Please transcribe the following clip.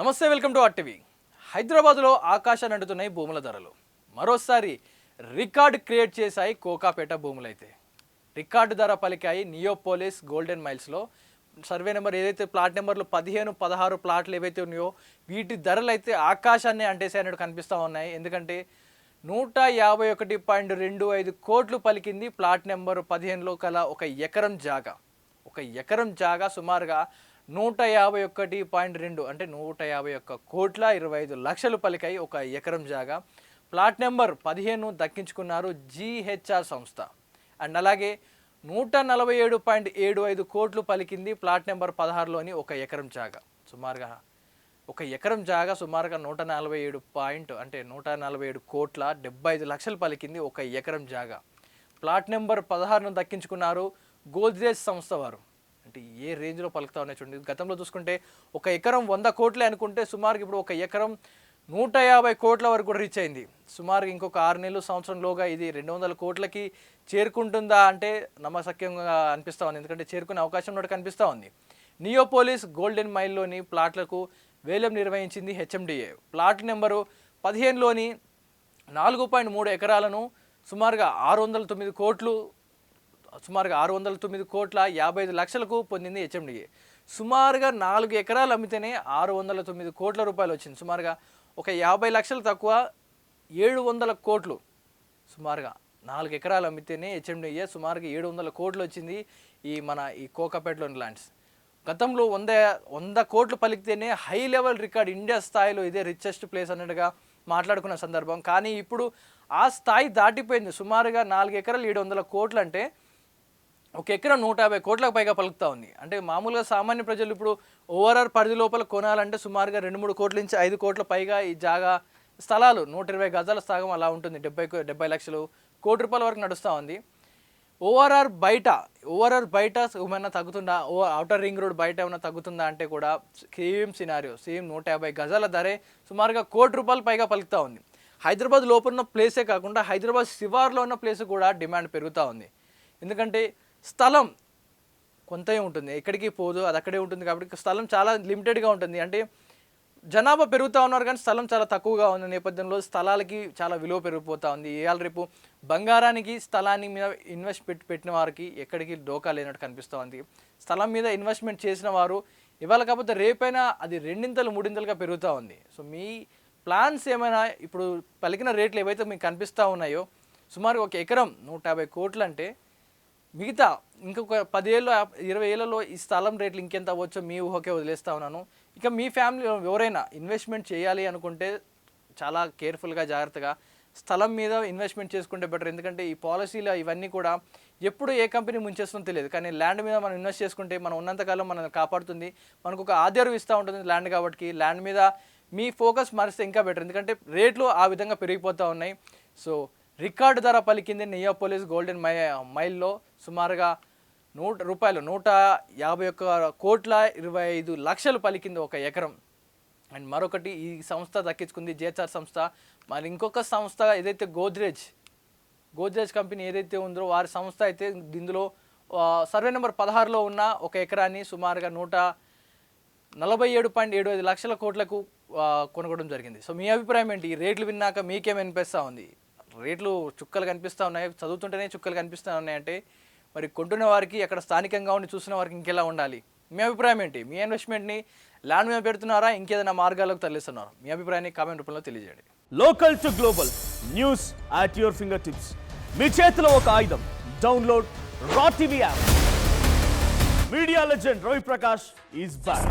నమస్తే welcome to RTV హైదరాబాద్లో ఆకాశాన్ని అంటుతున్నాయి భూముల ధరలు. మరోసారి రికార్డ్ క్రియేట్ చేశాయి కోకాపేట భూములైతే. రికార్డు ధర పలికాయి నియోపోలిస్ గోల్డెన్ మైల్స్లో. సర్వే నెంబర్ ఏదైతే ప్లాట్ నెంబర్లు పదిహేను పదహారు ప్లాట్లు ఏవైతే ఉన్నాయో వీటి ధరలు అయితే ఆకాశాన్ని అంటేసాయన్నట్టు కనిపిస్తూ ఉన్నాయి. ఎందుకంటే నూట యాభై ఒకటి పాయింట్ రెండు ఐదు కోట్లు పలికింది ప్లాట్ నెంబర్ పదిహేనులో కల ఒక ఎకరం జాగా. ఒక ఎకరం జాగా సుమారుగా నూట యాభై ఒకటి పాయింట్ రెండు అంటే నూట యాభై ఒక్క కోట్ల ఇరవై ఐదు లక్షలు పలికాయి ఒక ఎకరం జాగా. ప్లాట్ నెంబర్ పదిహేను దక్కించుకున్నారు జీహెచ్ఆర్ సంస్థ. అండ్ అలాగే నూట నలభై ఏడు పాయింట్ ఏడు ఐదు కోట్లు పలికింది ప్లాట్ నెంబర్ పదహారులోని ఒక ఎకరం జాగా. సుమారుగా ఒక ఎకరం జాగా సుమారుగా నూట నలభై ఏడు పాయింట్ అంటే నూట నలభై ఏడు కోట్ల డెబ్బై ఐదు లక్షలు పలికింది ఒక ఎకరం జాగా. ప్లాట్ నెంబర్ పదహారును దక్కించుకున్నారు గోద్రేజ్ సంస్థ వారు. అంటే ఏ రేంజ్లో పలుకుతా ఉన్నాయి చూడండి. గతంలో చూసుకుంటే ఒక ఎకరం వంద కోట్లే అనుకుంటే సుమారుగా ఇప్పుడు ఒక ఎకరం నూట యాభై కోట్ల వరకు కూడా రీచ్ అయింది. సుమారు ఇంకొక ఆరు నెలలు సంవత్సరంలోగా ఇది రెండు వందల కోట్లకి చేరుకుంటుందా అంటే నమ్మసక్యంగా అనిపిస్తూ ఉంది. ఎందుకంటే చేరుకునే అవకాశం ఉన్నట్టు కనిపిస్తూ ఉంది. నియోపోలిస్ గోల్డెన్ మైల్లోని ప్లాట్లకు వేలం నిర్వహించింది హెచ్ఎండిఏ. ప్లాట్ నెంబరు పదిహేనులోని నాలుగు పాయింట్ మూడు ఎకరాలను సుమారుగా ఆరు వందల తొమ్మిది కోట్లు సుమారుగా ఆరు వందల తొమ్మిది కోట్ల యాభై ఐదు లక్షలకు పొందింది హెచ్ఎండిఏ. సుమారుగా నాలుగు ఎకరాలు అమ్మితేనే ఆరు వందల తొమ్మిది కోట్ల రూపాయలు వచ్చింది. సుమారుగా ఒక యాభై లక్షలు తక్కువ ఏడు వందల కోట్లు సుమారుగా నాలుగు ఎకరాలు అమ్మితేనే హెచ్ఎండిఏ సుమారుగా ఏడు వందల కోట్లు వచ్చింది ఈ మన ఈ కోకాపేటలోని ల్యాండ్స్. గతంలో వంద వంద కోట్లు పలికితేనే హై లెవెల్ రికార్డ్ ఇండియా స్థాయిలో ఇదే రిచెస్ట్ ప్లేస్ అన్నట్టుగా మాట్లాడుకున్న సందర్భం. కానీ ఇప్పుడు ఆ స్థాయి దాటిపోయింది. సుమారుగా నాలుగు ఎకరాలు ఏడు వందల కోట్లు అంటే ఒక ఎకరం నూట యాభై కోట్లకు పైగా పలుకుతా ఉంది. అంటే మామూలుగా సామాన్య ప్రజలు ఇప్పుడు ఓవరాల్ పరిధి లోపల కొనాలంటే సుమారుగా రెండు మూడు కోట్ల నుంచి ఐదు కోట్ల పైగా ఈ జాగా స్థలాలు నూట ఇరవై గజాల స్థాగం అలా ఉంటుంది. డెబ్బై డెబ్బై లక్షలు కోటి రూపాయల వరకు నడుస్తూ ఉంది. ఓవరాల్ బయట ఓవరాల్ బయట ఏమైనా తగ్గుతుందా? ఓ అవుటర్ రింగ్ రోడ్ బయట ఏమైనా తగ్గుతుందా అంటే కూడా సేమ్ సినారియో సేమ్ నూట యాభై గజాల ధరే సుమారుగా కోటి రూపాయలు పైగా పలుకుతూ ఉంది. హైదరాబాద్ లోపల ఉన్న ప్లేసే కాకుండా హైదరాబాద్ శివార్లో ఉన్న ప్లేస్ కూడా డిమాండ్ పెరుగుతూ ఉంది. ఎందుకంటే స్థలం కొంతే ఉంటుంది. ఎక్కడికి పోదు అది అక్కడే ఉంటుంది కాబట్టి స్థలం చాలా లిమిటెడ్గా ఉంటుంది. అంటే జనాభా పెరుగుతూ ఉన్నారు కానీ స్థలం చాలా తక్కువగా ఉన్న నేపథ్యంలో స్థలాలకి చాలా విలువ పెరిగిపోతూ ఉంది. ఇవాళ రేపు బంగారానికి స్థలాన్ని మీద ఇన్వెస్ట్ పెట్టి పెట్టిన వారికి ఎక్కడికి డోకా లేనట్టు కనిపిస్తూ ఉంది. స్థలం మీద ఇన్వెస్ట్మెంట్ చేసిన వారు ఇవాళ కాకపోతే రేపైనా అది రెండింతలు మూడింతలుగా పెరుగుతూ ఉంది. సో మీ ప్లాన్స్ ఏమైనా ఇప్పుడు పలికిన రేట్లు ఏవైతే మీకు కనిపిస్తూ ఉన్నాయో సుమారు ఒక ఎకరం నూట యాభై కోట్లు అంటే మిగతా ఇంకొక పదేళ్ళు ఇరవై ఏళ్ళలో ఈ స్థలం రేట్లు ఇంకెంత అవ్వచ్చో మీ ఊహకే వదిలేస్తా ఉన్నాను. ఇక మీ ఫ్యామిలీ ఎవరైనా ఇన్వెస్ట్మెంట్ చేయాలి అనుకుంటే చాలా కేర్ఫుల్గా జాగ్రత్తగా స్థలం మీద ఇన్వెస్ట్మెంట్ చేసుకుంటే బెటర్. ఎందుకంటే ఈ పాలసీలు ఇవన్నీ కూడా ఎప్పుడు ఏ కంపెనీ ముంచేస్తుందో తెలియదు. కానీ ల్యాండ్ మీద మనం ఇన్వెస్ట్ చేసుకుంటే మనం ఉన్నంతకాలం మనల్ని కాపాడుతుంది. మనకు ఒక ఆధారం ఇస్తూ ఉంటుంది ల్యాండ్ కాబట్టి. ల్యాండ్ మీద మీ ఫోకస్ మారిస్తే ఇంకా బెటర్. ఎందుకంటే రేట్లు ఆ విధంగా పెరిగిపోతూ ఉన్నాయి. సో రికార్డు ధర పలికింది నియోపోలిస్ గోల్డెన్ మై మైల్లో సుమారుగా నూట రూపాయలు నూట యాభై ఒక్క కోట్ల ఇరవై ఐదు లక్షలు పలికింది ఒక ఎకరం. అండ్ మరొకటి ఈ సంస్థ దక్కించుకుంది జేహెచ్ఆర్ సంస్థ. మరి ఇంకొక సంస్థ ఏదైతే గోద్రేజ్ గోద్రేజ్ కంపెనీ ఏదైతే ఉందో వారి సంస్థ అయితే ఇందులో సర్వే నెంబర్ పదహారులో ఉన్న ఒక ఎకరాన్ని సుమారుగా నూట నలభై ఏడు పాయింట్ ఏడు ఐదు లక్షల కోట్లకు కొనుగోడం జరిగింది. సో మీ అభిప్రాయం ఏంటి? ఈ రేట్లు విన్నాక మీకేమనిపిస్తూ ఉంది? రేట్లు చుక్కలు కనిపిస్తూ ఉన్నాయి. చదువుతుంటేనే చుక్కలు కనిపిస్తూ ఉన్నాయంటే మరి కొంటున్న వారికి అక్కడ స్థానికంగా ఉండి చూసిన వారికి ఇంకెలా ఉండాలి? మీ అభిప్రాయం ఏంటి? మీ ఇన్వెస్ట్మెంట్ని ల్యాండ్ మీద పెడుతున్నారా? ఇంకేదైనా మార్గాలకు తరలిస్తున్నారా? మీ అభిప్రాయాన్ని కామెంట్ రూపంలో తెలియజేయండి. Local to global news at your fingertips మీ చేతిలో ఒక ఆయుధం. Download R TV app media legend Ravi Prakash is back